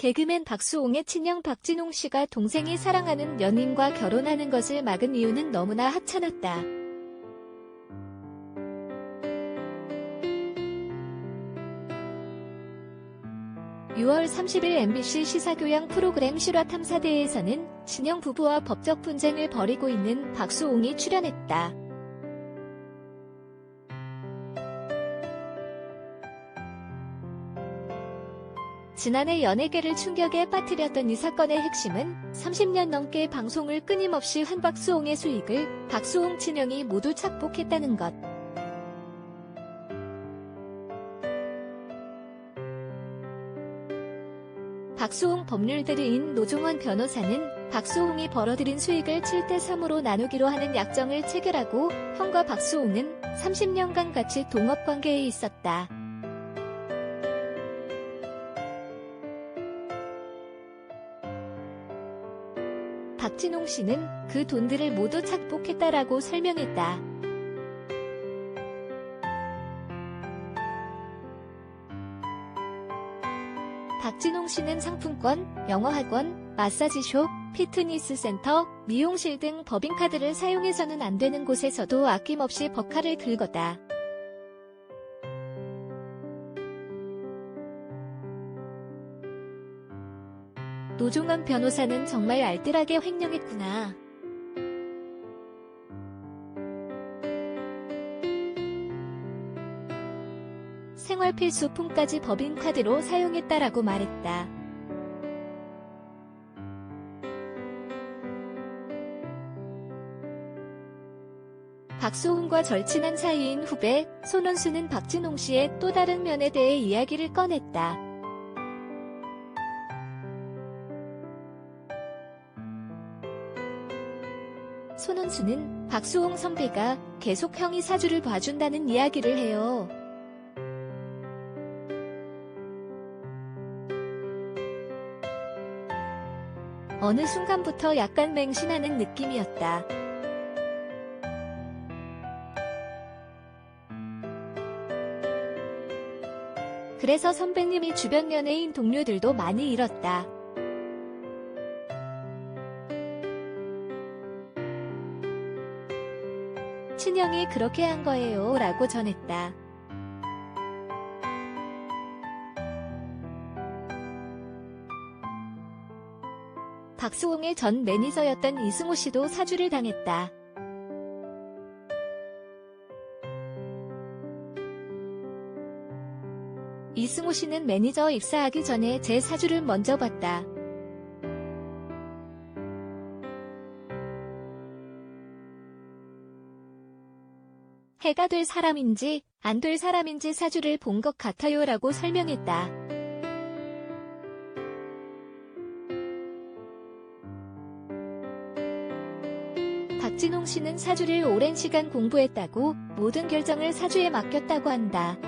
개그맨 박수홍의 친형 박진홍 씨가 동생이 사랑하는 연인과 결혼하는 것을 막은 이유는 너무나 하찮았다. (6월 30일) MBC 시사교양 프로그램 실화탐사대에서는 친형 부부와 법적 분쟁을 벌이고 있는 박수홍이 출연했다. 지난해 연예계를 충격에 빠뜨렸던 이 사건의 핵심은 30년 넘게 방송을 끊임없이 한 박수홍의 수익을 박수홍 친형이 모두 착복했다는 것. 박수홍 법률대리인 노종원 변호사는 박수홍이 벌어들인 수익을 7대3으로 나누기로 하는 약정을 체결하고 형과 박수홍은 30년간 같이 동업관계에 있었다. 박진홍 씨는 그 돈들을 모두 착복했다라고 설명했다. 박진홍 씨는 상품권, 영어학원, 마사지숍, 피트니스 센터, 미용실 등 법인카드를 사용해서는 안 되는 곳에서도 아낌없이 버카를 긁었다. 노종원 변호사는 정말 알뜰하게 횡령했구나. 생활 필수품까지 법인 카드로 사용했다라고 말했다. 박소훈과 절친한 사이인 후배 손원수는 박진홍 씨의 또 다른 면에 대해 이야기를 꺼냈다. 손은수는 박수홍 선배가 계속 형이 사주를 봐준다는 이야기를 해요. 어느 순간부터 약간 맹신하는 느낌이었다. 그래서 선배님이 주변 연예인 동료들도 많이 잃었다. 친형이 그렇게 한 거예요 라고 전했다. 박수홍의 전 매니저였던 이승호 씨도 사주를 당했다. 이승호 씨는 매니저 입사하기 전에 제 사주를 먼저 봤다. 해가 될 사람인지 안 될 사람인지 사주를 본 것 같아요 라고 설명했다. 박진홍 씨는 사주를 오랜 시간 공부했다고 모든 결정을 사주에 맡겼다고 한다.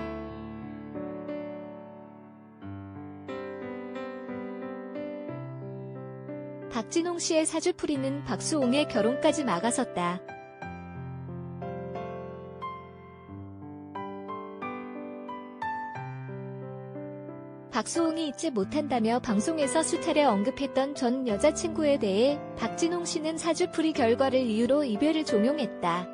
박진홍 씨의 사주풀이는 박수홍의 결혼까지 막아섰다. 박수홍이 잊지 못한다며 방송에서 수차례 언급했던 전 여자친구에 대해 박진홍 씨는 사주풀이 결과를 이유로 이별을 종용했다.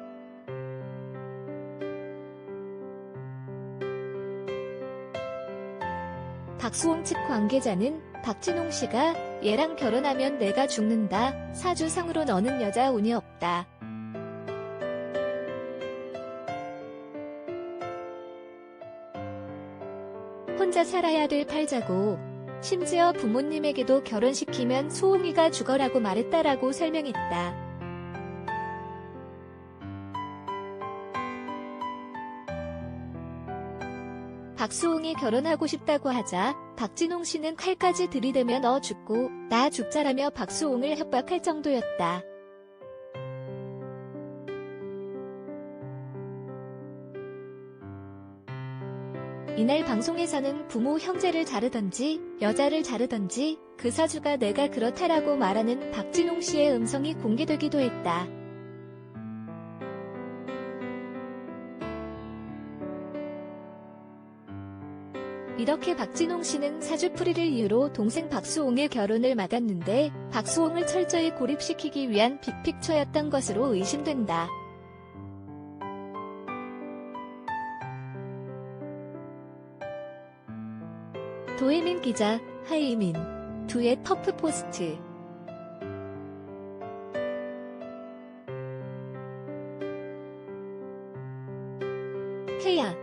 박수홍 측 관계자는 박진홍 씨가 얘랑 결혼하면 내가 죽는다. 사주상으로 너는 여자 운이 없다. 혼자 살아야 될 팔자고 심지어 부모님에게도 결혼시키면 소홍이가 죽어라고 말했다라고 설명했다. 박수홍이 결혼하고 싶다고 하자 박진홍 씨는 칼까지 들이대며 너 죽고 나 죽자라며 박수홍을 협박할 정도였다. 이날 방송에서는 부모 형제를 자르던지 여자를 자르던지 그 사주가 내가 그렇다라고 말하는 박진홍 씨의 음성이 공개되기도 했다. 이렇게 박진홍 씨는 사주풀이를 이유로 동생 박수홍의 결혼을 막았는데 박수홍을 철저히 고립시키기 위한 빅픽처였던 것으로 의심된다. 도혜민 기자, 하이민. 두의 터프 포스트. 태양.